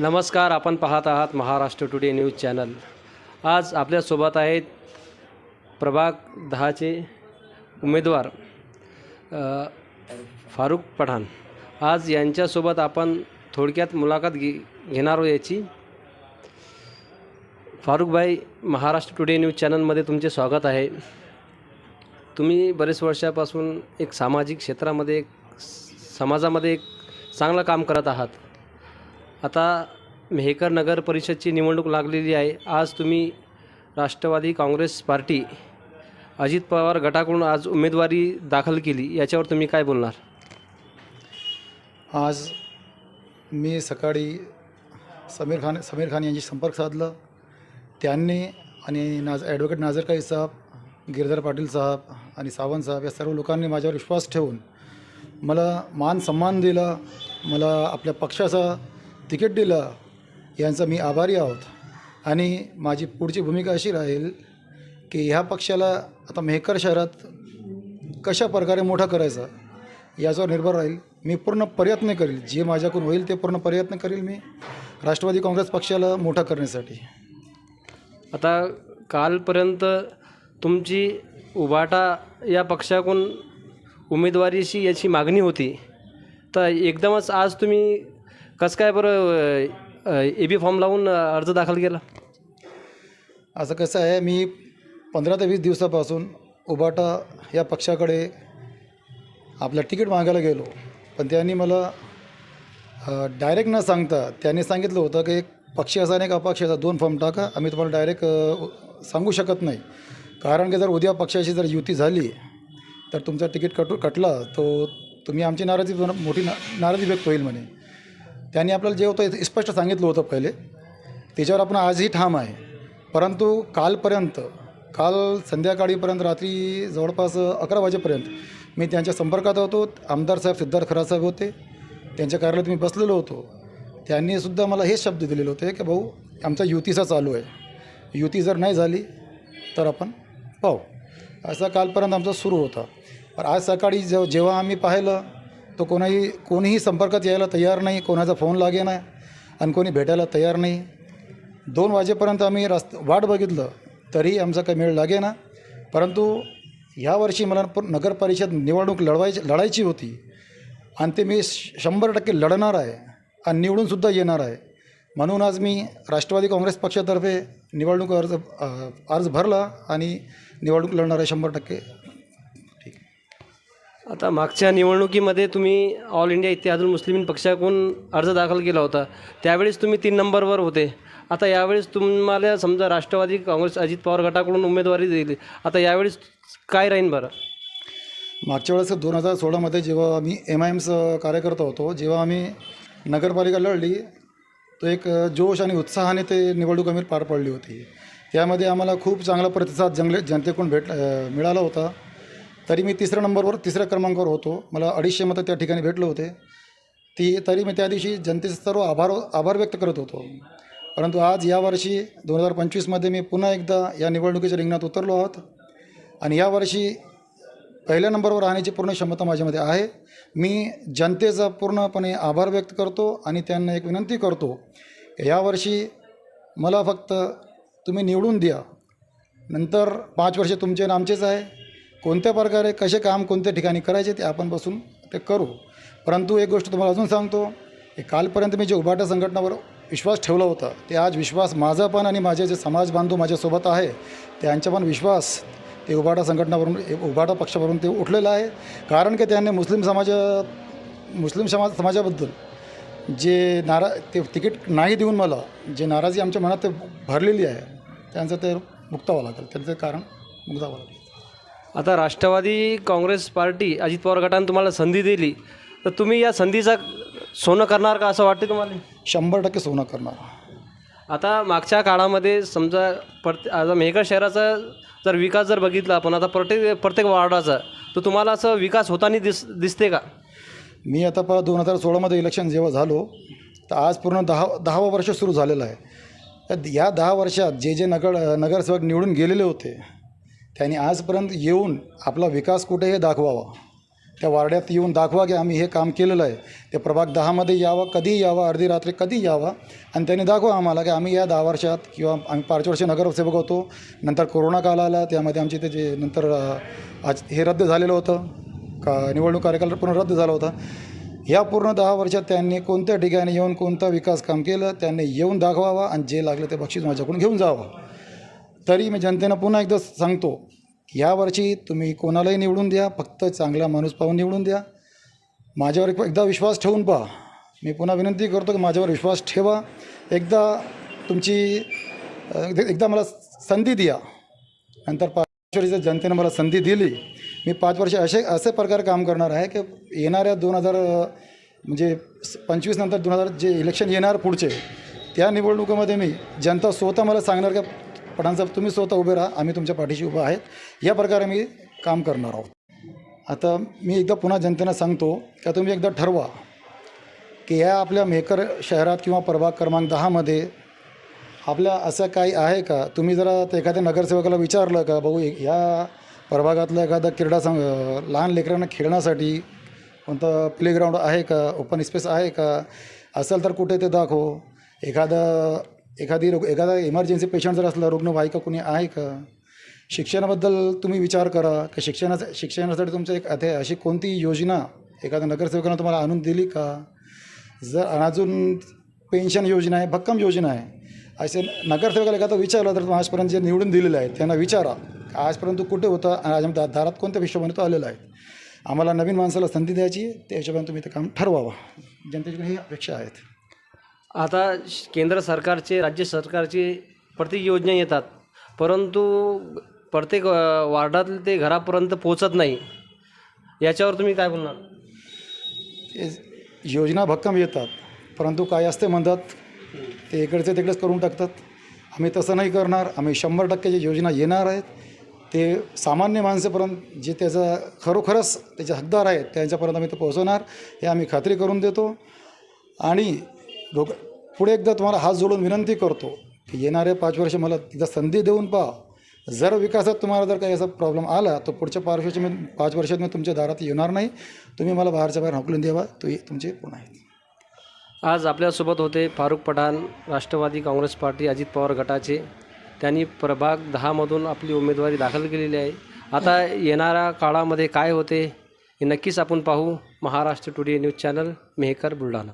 नमस्कार आपण पाहत आहात महाराष्ट्र टुडे न्यूज चॅनल. आज आपल्यासोबत आहेत प्रभाग दहाचे उमेदवार फारुख पठाण. आज यांच्यासोबत आपण थोडक्यात मुलाखत घे घेणार आहोत याची. फारुखभाई महाराष्ट्र टुडे न्यूज चॅनलमध्ये तुमचे स्वागत आहे. तुम्ही बरेच वर्षापासून एक सामाजिक क्षेत्रामध्ये एक स- समाजामध्ये एक चांगलं काम करत आहात. आता मेहकर नगर परिषदची निवडणूक लागलेली आहे. आज तुम्ही राष्ट्रवादी काँग्रेस पार्टी अजित पवार गटाकडून आज उमेदवारी दाखल केली. याच्यावर तुम्ही काय बोलणार? आज मी सकाळी समीर खान समीर खान यांची संपर्क साधला. त्यांनी आणि नाज ॲडव्होकेट नाझरकाई साहेब गिरधर पाटील साहेब आणि सावंत साहेब या सर्व लोकांनी माझ्यावर विश्वास ठेवून मला मान सन्मान दिला. मला आपल्या पक्षाचा तिकीट दिलं यांचा मी आभारी आहोत. आणि माझी पुढची भूमिका अशी राहील की ह्या पक्षाला आता मेहकर शहरात कशा प्रकारे मोठा करायचा याच्यावर निर्भर राहील. मी पूर्ण प्रयत्न करील. जे माझ्याकडून होईल ते पूर्ण प्रयत्न करील मी राष्ट्रवादी काँग्रेस पक्षाला मोठा करण्यासाठी. आता कालपर्यंत तुमची उभाटा या पक्षाकडून उमेदवारीशी याची मागणी होती. तर एकदमच आज तुम्ही कसं काय बरं ए बी फॉर्म लावून अर्ज दाखल केला? असं कसं आहे मी पंधरा ते वीस दिवसापासून उबाटा या पक्षाकडे आपलं तिकीट मागायला गेलो. पण त्यांनी मला डायरेक्ट न सांगता त्यांनी सांगितलं होतं की एक पक्षी असा आणि एक अपक्ष असा दोन फॉर्म टाका. आम्ही तुम्हाला डायरेक्ट सांगू शकत नाही. कारण की जर उद्या पक्षाशी जर युती झाली तर तुमचा तिकीट कटू कटला तो तुम्ही आमची नाराजी मोठी ना नाराजी व्यक्त होईल म्हणे. त्यांनी आपल्याला जे होतं स्पष्ट सांगितलं होतं पहिले. त्याच्यावर आपण आजही ठाम आहे. परंतु कालपर्यंत काल संध्याकाळीपर्यंत रात्री जवळपास अकरा वाजेपर्यंत मी त्यांच्या संपर्कात होतो. आमदार साहेब सिद्धार्थ खरा साहेब होते. त्यांच्या कार्यालयात मी बसलेलो होतो. त्यांनी सुद्धा मला हेच शब्द दिलेले होते की भाऊ आमचा युतीचा चालू आहे. युती जर नाही झाली तर आपण पाहू. असा कालपर्यंत आमचा सुरू होता. पण आज सकाळी जेव जेव्हा आम्ही पाहिलं तो कोणाही कोणीही संपर्कात यायला तयार नाही कोणाचा फोन लागे ना आणि कोणी भेटायला तयार नाही. दोन वाजेपर्यंत आम्ही रस्त वाट बघितलं तरीही आमचा काही मेळ लागे ना. परंतु ह्यावर्षी मला प- नगर परिषद निवडणूक लढवायची लढायची होती आणि ते मी श- शंभर टक्के लढणार आहे आणि निवडूनसुद्धा येणार आहे. म्हणून आज मी राष्ट्रवादी काँग्रेस पक्षातर्फे निवडणूक अर्ज अर्ज भरला आणि निवडणूक लढणार आहे शंभर टक्के. आता मागच्या निवडणुकीमध्ये तुम्ही ऑल इंडिया इत्यादुल मुस्लिमीन पक्षाकडून अर्ज दाखल केला होता. त्यावेळेस तुम्ही तीन नंबरवर होते. आता यावेळेस तुम्हाला समजा राष्ट्रवादी काँग्रेस अजित पवार गटाकडून उमेदवारी दिली. आता यावेळेस काय राहीन बरं? मागच्या वेळेस दोन हजार सोळामध्ये जेव्हा आम्ही एम आय एम्स कार्यकर्ता होतो जेव्हा आम्ही नगरपालिका लढली तो एक जोश आणि उत्साहाने ते निवडणूक आम्ही पार पडली होती. त्यामध्ये आम्हाला खूप चांगला प्रतिसाद जंगले जनतेकडून भेट मिळाला होता. तरी मी तिसऱ्या नंबरवर तिसऱ्या क्रमांकावर होतो. मला अडीचशे मतं त्या ठिकाणी भेटले होते. ती तरी मी त्या दिवशी जनतेचे सर्व आभार आभार व्यक्त करत होतो. परंतु आज यावर्षी दोन हजार पंचवीसमध्ये मी पुन्हा एकदा या निवडणुकीच्या रिंगणात उतरलो आहोत. आणि यावर्षी पहिल्या नंबरवर राहण्याची पूर्ण क्षमता माझ्यामध्ये आहे. मी जनतेचा पूर्णपणे आभार व्यक्त करतो आणि त्यांना एक विनंती करतो यावर्षी मला फक्त तुम्ही निवडून द्या. नंतर पाच वर्षे तुमचे आणि आमचेच आहे. कोणत्या प्रकारे कसे काम कोणत्या ठिकाणी करायचे ते आपण बसून ते करू. परंतु एक गोष्ट तुम्हाला अजून सांगतो की कालपर्यंत मी जे उभाटा संघटनावर विश्वास ठेवला होता ते आज विश्वास माझा पण आणि माझे जे समाज बांधव माझ्यासोबत आहे त्यांचा पण विश्वास ते उभाटा संघटनावरून उभाटा पक्षावरून ते उठलेलं आहे. कारण की त्यांनी मुस्लिम समाजा मुस्लिम समाज समाजाबद्दल जे नारा ते तिकीट नाही देऊन मला जे नाराजी आमच्या मनात ते भरलेली आहे त्यांचं ते मुक्तावं लागेल. त्यांचं कारण मुक्तावं लागेल. आता राष्ट्रवादी काँग्रेस पार्टी अजित पवार गटाने तुम्हाला संधी दिली तर तुम्ही या संधीचा सोनं करणार का असं वाटते तुम्हाला? शंभर टक्के सोनं करणार. आता मागच्या काळामध्ये समजा प्रत्ये आता मेहकर शहराचा जर विकास जर बघितला आपण आता प्रत्येक प्रत्येक वार्डाचा तर तुम्हाला असं विकास होताना दिस दिसते का? मी आता पहा दोन हजार सोळामध्ये इलेक्शन जेव्हा झालो तर आज पूर्ण दहा दहावं वर्ष सुरू झालेलं आहे. तर या दहा वर्षात जे जे नगर नगरसेवक निवडून गेलेले होते त्यांनी आजपर्यंत येऊन आपला विकास कुठे हे दाखवावा. त्या वार्ड्यात येऊन दाखवा की आम्ही हे काम केलेलं आहे. ते प्रभाग दहामध्ये यावा कधीही यावा अर्धी रात्री कधी यावा. आणि त्यांनी दाखवा आम्हाला की आम्ही या दहा वर्षात किंवा आम्ही पाच वर्ष नगरसेवक होतो. नंतर कोरोना काल आला त्यामध्ये आमचे ते जे नंतर आज हे रद्द झालेलं होतं. का निवडणूक कार्यकाल पूर्ण रद्द झाला होता. या पूर्ण दहा वर्षात त्यांनी कोणत्या ठिकाणी येऊन कोणता विकास काम केलं त्यांनी येऊन दाखवावा आणि जे लागलं ते बक्षीस माझ्याकडून घेऊन जावं. तरी मी जनतेनं पुन्हा एकदा सांगतो यावर्षी तुम्ही कोणालाही निवडून द्या फक्त चांगला माणूस पाहून निवडून द्या. माझ्यावर एकदा विश्वास ठेवून पहा. मी पुन्हा विनंती करतो की माझ्यावर विश्वास ठेवा. एकदा तुमची एकदा मला संधी द्या. नंतर पाच वर्षी जर जनतेनं मला संधी दिली. मी पाच वर्ष असे असे प्रकारे काम करणार आहे की येणाऱ्या दोन हजार म्हणजे पंचवीस नंतर दोन हजार जे इलेक्शन येणार पुढचे त्या निवडणुकीमध्ये मी जनता स्वतः मला सांगणार का पठाण तुम्ही स्वतः उभे राहा. आम्ही तुमच्या पाठीशी उभं आहेत. या प्रकारे मी काम करणार आहोत. आता मी एकदा पुन्हा जनतेनं सांगतो का तुम्ही एकदा ठरवा की या आपल्या मेकर शहरात किंवा प्रभाग क्रमांक दहामध्ये आपल्या असं काही आहे का? तुम्ही जरा एखाद्या नगरसेवकाला विचारलं का भाऊ एक- या प्रभागातला एखादा क्रीडा संघ लहान लेकरांना खेळण्यासाठी कोणतं प्लेग्राऊंड आहे का? ओपन स्पेस आहे का? असेल तर कुठे ते दाखव. एखादं एखादी रुग एखादा इमर्जन्सी पेशंट जर असला रुग्णवाहिका कुणी आहे का? शिक्षणाबद्दल तुम्ही विचार करा. की शिक्षणाचा शिक्षणासाठी तुमचं एक अथे अशी कोणती योजना एखाद्या नगरसेवकानं तुम्हाला आणून दिली का? जर अजून पेन्शन योजना आहे भक्कम योजना आहे असे नगरसेवकाला एखादा विचारलं तर तुम्ही आजपर्यंत जे निवडून दिलेलं आहे त्यांना विचारा. आजपर्यंत कुठे होता आणि आज दा- दारात कोणत्या हिशोबाने तो आलेला आहे? आम्हाला नवीन माणसाला संधी द्यायची त्या हिशोबाने तुम्ही ते काम ठरवावं. जनतेची ही अपेक्षा आहेत. आता श- केंद्र सरकारचे राज्य सरकारचे प्रत्येक योजना येतात. परंतु प्रत्येक वार्डातले ते घरापर्यंत पोचत नाही. याच्यावर तुम्ही काय बोलणार? ते योजना भक्कम येतात. परंतु काय असते म्हणतात ते इकडचे तिकडेच करून टाकतात. आम्ही तसं नाही करणार. आम्ही शंभर टक्के जे योजना येणार आहेत ते सामान्य माणसेपर्यंत जे त्याचा खरोखरच त्याचे हकदार आहेत त्यांच्यापर्यंत आम्ही ते पोहोचवणार. हे आम्ही खात्री करून देतो. आणि लोक पुढे एकदा तुम्हाला हात जोडून विनंती करतो की येणारे पाच वर्ष मला तिथं संधी देऊन पहा. जर विकासात तुम्हाला जर काही असा प्रॉब्लेम आला तर पुढच्या पाच वर्ष मी पाच वर्षात मी तुमच्या दारात येणार नाही. तुम्ही मला बाहेरच्या बाहेर हकलून द्यावा. तो तुमचे पूर्ण आहेत. आज आपल्यासोबत होते फारुख पठाण राष्ट्रवादी काँग्रेस पार्टी अजित पवार गटाचे. त्यांनी प्रभाग दहामधून आपली उमेदवारी दाखल केलेली आहे. आता येणाऱ्या काळामध्ये काय होते हे नक्कीच आपण पाहू. Maharashtra today news channel Mehkar Buldhana.